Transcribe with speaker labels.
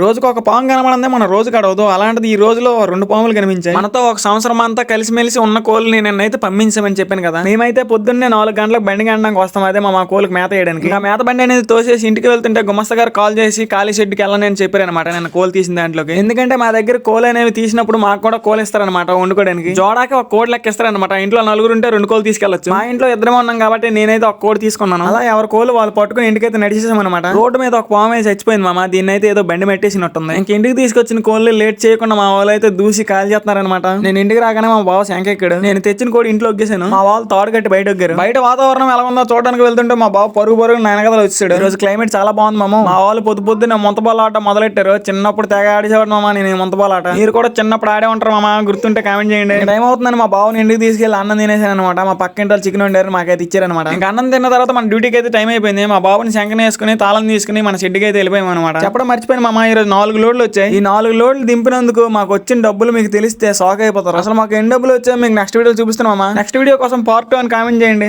Speaker 1: రోజుకు ఒక పాము కనబడిందే మన రోజు గడవదు అలాంటిది ఈ రోజులో రెండు పాములు కనిపించాయి. మనతో ఒక సంవత్సరం అంతా కలిసిమెలిసి ఉన్న కోళ్ళని నిన్నైతే పంపించామని చెప్పాను కదా. మేమైతే పొద్దున్నే నాలుగు గంటలకు బండి గంటడానికి వస్తాం. అదే మా కోళ్ళకి మేత వేయడానికి. ఇంకా మేత బండి అనేది తోసేసి ఇంటికి వెళ్తుంటే గుమస్త గారు కాల్ చేసి ఖాళీ షెడ్కి వెళ్ళని అని చెప్పారనమాట నేను కోళ్ళు తీసిన దాంట్లోకి. ఎందుకంటే మా దగ్గర కోళ్ళు అనేవి తీసినప్పుడు మాకు కూడా కోళ్ళు ఇస్తారనమాట వండుకోవడానికి. జోడాకి ఒక కోడి లెక్క ఇస్తారనమాట ఇంట్లో నలుగురు ఉంటే రెండు కోళ్ళు తీసుకెళ్ళచ్చు. మా ఇంట్లో ఇద్దరమే ఉన్నాం కాబట్టి నేనైతే ఒక కోడి తీసుకున్నాను. అలా ఎవరి కోళ్ళు వాళ్ళు పట్టుకుని ఇంటికైతే నడిచేసామన్నమాట. రోడ్డు మీద ఒక పాము అయితే చచ్చిపోయింది మామ. దీన్ని అయితే ఏదో బండి పెట్టేసినట్టుంది. ఇంక ఇంటికి తీసుకొచ్చిన కోళ్ళు లేట్ చేయకుండా మా వాళ్ళు అయితే దూసి కాల్ చేస్తున్నారనమాట నేను ఇంటికి రాగానే మా బావ శంకెక్కాడు నేను తెచ్చిన కోడి ఇంట్లో ఒగ్గేసాను. మా వాళ్ళు తాడు కట్టి బయట ఒగ్గారు. బయట వాతావరణం ఎలా ఉందో చూడడానికి వెళ్తుంటే మా బావ పరుగు పరుగు నాయనగదలు వచ్చాడు రోజు క్లైమేట్ చాలా బాగుంది మామ. మా వాళ్ళు పొద్దు పొద్దున్న ముంతబాల్ ఆట మొదలెట్టారు. చిన్నప్పుడు తెగ ఆడేసేవాడు మామ నేను ఈ ఆట. మీరు కూడా చిన్నప్పుడు ఆడే ఉంటారు మామ. గుర్తుంటే కామెంట్ చేయండి. టైం అవుతుందని మా బావని ఇంటికి తీసుకెళ్ళి అన్నం తినేసాను అనమాట మా పక్కింటి వాళ్ళు చికెన్ వండారు మాకైతే ఇచ్చారనమాట ఇంకా అన్నం తిన్న తర్వాత మన డ్యూటీకి అయితే టైం అయిపోయింది. మా బాబుని శంకన వేసుకుని తాళం తీసుకుని మన షెడ్కి అయితే వెళ్ళిపోయాం అనమాట చెప్పడం మర్చిపోయిన మా ఈరోజు నాలుగు లోడ్లు వచ్చాయి. ఈ నాలుగు లోడ్లు దింపినందుకు మాకు వచ్చిన డబ్బులు మీకు తెలిస్తే షాక్ అయిపోతారు. అసలు మాకు ఎన్ని డబ్బులు వచ్చాయో మీకు నెక్స్ట్ వీడియో చూపిస్తున్నామా నెక్స్ట్ వీడియో కోసం పార్ట్ టూ అని కామెంట్ చేయండి.